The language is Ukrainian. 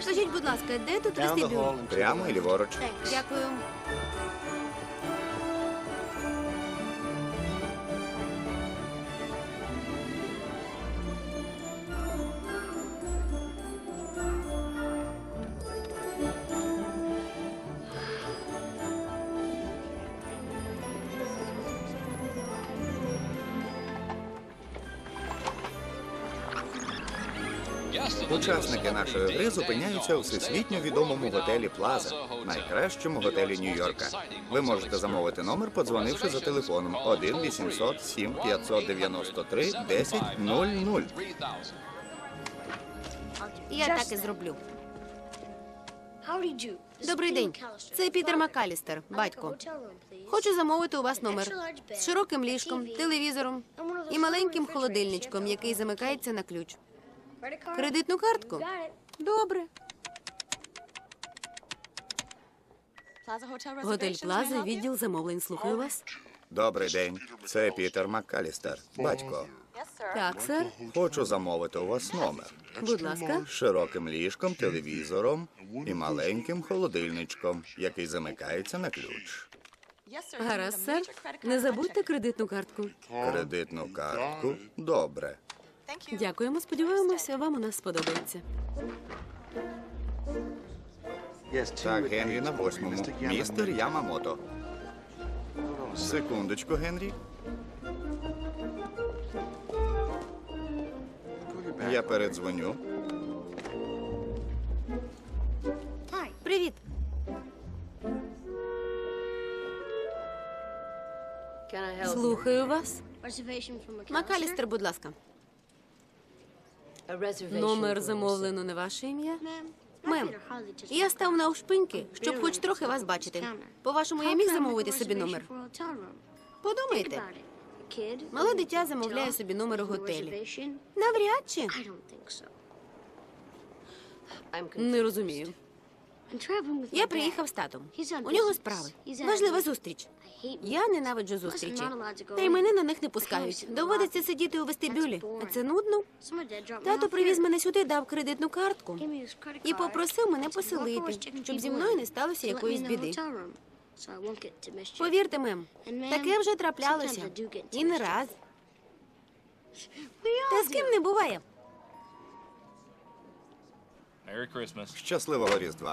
Скажіть, будь ласка, де тут вестибюль? Прямо і ліворуч. Дякую. Учасники нашої гри зупиняються у всесвітньо відомому готелі Плаза, найкращому готелі Нью-Йорка. Ви можете замовити номер, подзвонивши за телефоном 1 800 7 593 10 00. Я так і зроблю. Добрий день. Це Пітер Макалістер, батько. Хочу замовити у вас номер з широким ліжком, телевізором і маленьким холодильничком, який замикається на ключ. Кредитну картку? Добре. Готель Плаза, відділ замовлень. Слухаю вас. Добрий день. Це Пітер Маккалістер, батько. Так, сер. Хочу замовити у вас номер Будь ласка. широким ліжком, телевізором і маленьким холодильничком, який замикається на ключ. Гаразд, сер. Не забудьте кредитну картку. Кредитну картку. Добре. Дякуємо. Сподіваємося, вам у нас сподобається. Так, Генрі на восьмому. Містер Ямамото. Секундочку, Генрі. Я передзвоню. Привіт. Слухаю вас. Макалістер, будь ласка. Номер замовлено на ваше ім'я? Мем, я став на ушпиньки, щоб хоч трохи вас бачити. По-вашому, я міг замовити собі номер? Подумайте. Мале дитя замовляє собі номер у готелі. Навряд чи. Не розумію. Я приїхав з татом. У нього справи. Важлива зустріч. Я ненавиджу зустрічі. Та й мене на них не пускають. Доводиться сидіти у вестибюлі. А це нудно. Тато привіз мене сюди, дав кредитну картку і попросив мене поселити, щоб зі мною не сталося якоїсь біди. Повірте, мем, таке вже траплялося. І не раз. Та з ким не буває. Щасливого Різдва.